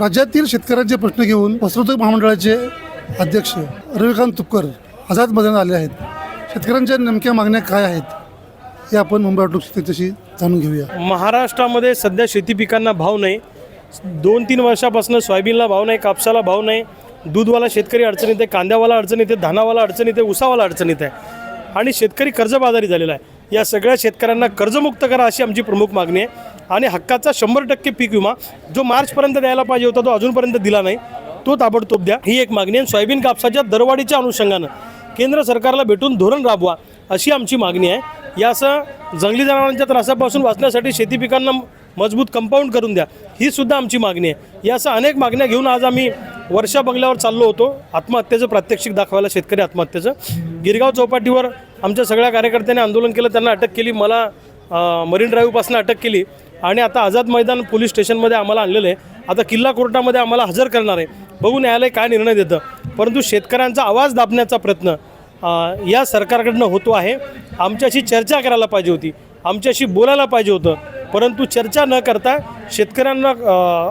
राज्यातील शेतकऱ्यांचे प्रश्न घेऊन वस्त्रोद्योग महामंडळाचे अध्यक्ष रविकांत तुपकर आझाद मैदानात आले आहेत. शेतकऱ्यांच्या नेमक्या मागण्या काय आहेत हे आपण मुंबई आउटलुक त्याच्याशी जाणून घेऊया. महाराष्ट्रामध्ये सध्या शेती पिकांना भाव नाही. दोन तीन वर्षापासून सोयाबीनला भाव नाही कापसाला भाव नाही. दूधवाला शेतकरी अडचणीत आहे कांद्यावाला अडचणीत आहे धानावाला अडचणीत आहे उसावाला अडचणीत आहे. आणि शेतकरी कर्जबाजारी झालेला आहे. या सगळ्या शेतकऱ्यांना कर्जमुक्त करा अशी आमची प्रमुख मागणी आहे. आणि हक्काचा शंभर टक्के पीक विमा जो मार्चपर्यंत द्यायला पाहिजे होता तो अजूनपर्यंत दिला नाही तो ताबडतोब द्या. ही एक मागणी आहे. सोयाबीन कापसाच्या दरवाढीच्या अनुषंगानं केंद्र सरकारला भेटून धोरण राबवा अशी आमची मागणी आहे. यासह जंगली जनावरांच्या त्रासापासून वाचण्यासाठी शेती पिकांना मजबूत कंपाऊंड करून द्या. ही सुद्धा आमची मागणी आहे. यासह अनेक मागण्या घेऊन आज आम्ही वर्षा बंगल्यावर चाललो होतो. आत्महत्येचं प्रात्यक्षिक दाखवायला शेतकरी आत्महत्येचं. गिरगाव चौपाटीवर आमच्या सगळ्या कार्यकर्त्यांनी आंदोलन केलं त्यांना अटक केली. मला मरीन ड्राईव्हपासून अटक केली. आणि आता आझाद मैदान पोलीस स्टेशनमध्ये आम्हाला आणलेलं आहे. आता किल्ला कोर्टामध्ये आम्हाला हजर करणार आहे. बघू न्यायालय काय निर्णय देतं. परंतु शेतकऱ्यांचा आवाज दाबण्याचा प्रयत्न या सरकारकडनं होतो आहे. आमच्याशी चर्चा करायला पाहिजे होती. आमच्याशी बोलायला पाहिजे होतं. परंतु चर्चा न करता शेतकऱ्यांना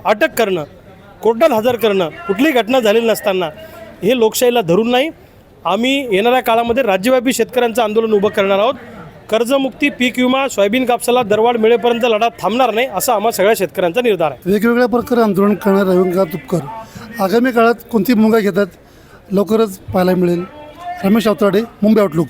अटक करणं कोर्टात हजर करणं कुठलीही घटना झालेली नसताना हे लोकशाहीला धरून नाही. आम्ही येणाऱ्या काळामध्ये राज्यव्यापी शेतकऱ्यांचं आंदोलन उभं करणार आहोत. कर्जमुक्ती पीक विमा सोयाबीन कापसाला दरवाढ मिळेपर्यंत लढा थांबणार नाही असा आम्हा सगळ्या शेतकऱ्यांचा निर्धार आहे. वेगवेगळ्या प्रकारे आंदोलन करणारे रविकांत तुपकर आगामी काळात कोणती भूमिका घेतात लवकरच पाहायला मिळेल. रमेश आवताडे मुंबई आउटलुक